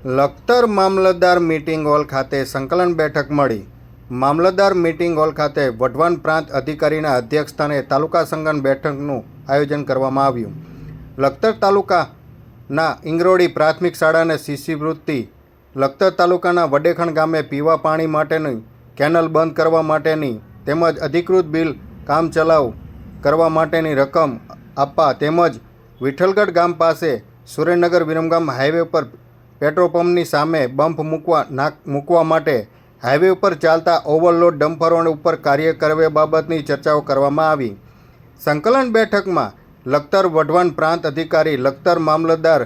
લખતર મામલતદાર meeting hall ખાતે સંકલન બેઠક મળી. મામલતદાર મીટિંગ હોલ ખાતે વઢવાણ પ્રાંત અધિકારીના અધ્યક્ષસ્થાને તાલુકા સંગઠન બેઠકનું આયોજન કરવામાં આવ્યું. લખતર તાલુકાના ઇંગરોડી પ્રાથમિક શાળાને શિષ્યવૃત્તિ લખતર તાલુકાના વડેખણ ગામે પીવા પાણી માટેની કેનલ બંધ કરવા માટેની તેમજ અધિકૃત બિલ કામચલાઉ કરવા માટેની રકમ આપવા તેમજ વિઠ્ઠલગઢ ગામ પાસે સુરેન્દ્રનગર વિરમગામ હાઈવે પર પેટ્રોલ પંપની સામે બમ્પ મૂકવા નાક મૂકવા માટે હાઈવે ઉપર ચાલતા ઓવરલોડ ડમ્પરો ઉપર કાર્ય કરવા બાબતની ચર્ચાઓ કરવામાં આવી. સંકલન બેઠકમાં લખતર વઢવાણ પ્રાંત અધિકારી, લખતર મામલતદાર,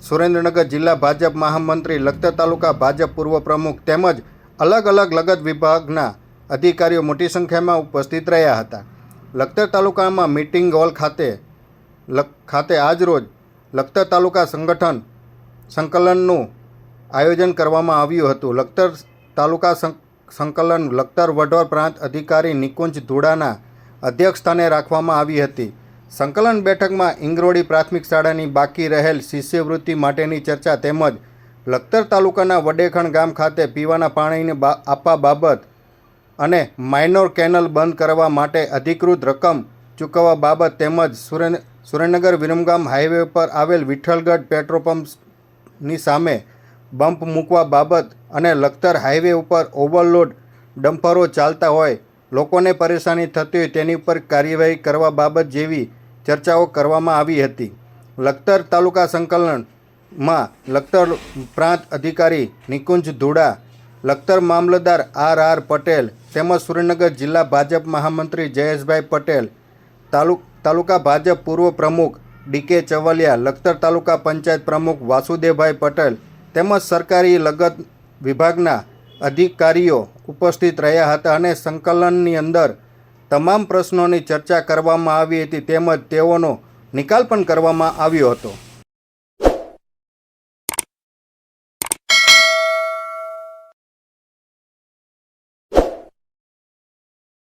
સુરેન્દ્રનગર જિલ્લા ભાજપ મહામંત્રી, લખતર તાલુકા ભાજપ પૂર્વ પ્રમુખ તેમજ અલગ અલગ લગત વિભાગના અધિકારીઓ મોટી સંખ્યામાં ઉપસ્થિત રહ્યા હતા. લખતર તાલુકામાં મીટિંગ હોલ ખાતે ખાતે આજરોજ લખતર તાલુકા સંગઠન સંકલનનું આયોજન કરવામાં આવ્યું હતું. લખતર તાલુકા સંકલન લખતર વઢોર પ્રાંત અધિકારી નિકુંજ ધુડાના અધ્યક્ષસ્થાને રાખવામાં આવી હતી. સંકલન બેઠકમાં ઇંગરોડી પ્રાથમિક શાળાની બાકી રહેલ શિષ્યવૃત્તિ માટેની ચર્ચા તેમજ લખતર તાલુકાના વડેખણ ગામ ખાતે પીવાના પાણીને આપવા બાબત અને માઇનોર કેનલ બંધ કરવા માટે અધિકૃત રકમ ચૂકવવા બાબત તેમજ સુરેન, સુરેન્દ્રનગર વિરમગામ હાઈવે પર આવેલ વિઠ્ઠલગઢ પેટ્રોલ પંપની સામે બમ્પ મૂકવા બાબત અને લખતર હાઈવે ઉપર ઓવરલોડ ડમ્પરો ચાલતા હોય, લોકોને પરેશાની થતી હોય તેની ઉપર કાર્યવાહી કરવા બાબત જેવી ચર્ચાઓ કરવામાં આવી હતી. લખતર તાલુકા સંકલનમાં લખતર પ્રાંત અધિકારી નિકુંજ ધુડા, લખતર મામલતદાર આર આર પટેલ તેમજ સુરેન્દ્રનગર જિલ્લા ભાજપ મહામંત્રી જયેશભાઈ પટેલ, તાલુક, તાલુકા ભાજપ પૂર્વ પ્રમુખ ડીકે ચવલિયા, લખતર તાલુકા પંચાયત પ્રમુખ વાસુદેવભાઈ પટેલ તેમજ સરકારી લગત વિભાગના અધિકારીઓ ઉપસ્થિત રહ્યા હતા અને સંકલનની અંદર તમામ પ્રશ્નોની ચર્ચા કરવામાં આવી હતી તેમજ તેઓનો નિકાલ પણ કરવામાં આવ્યો હતો.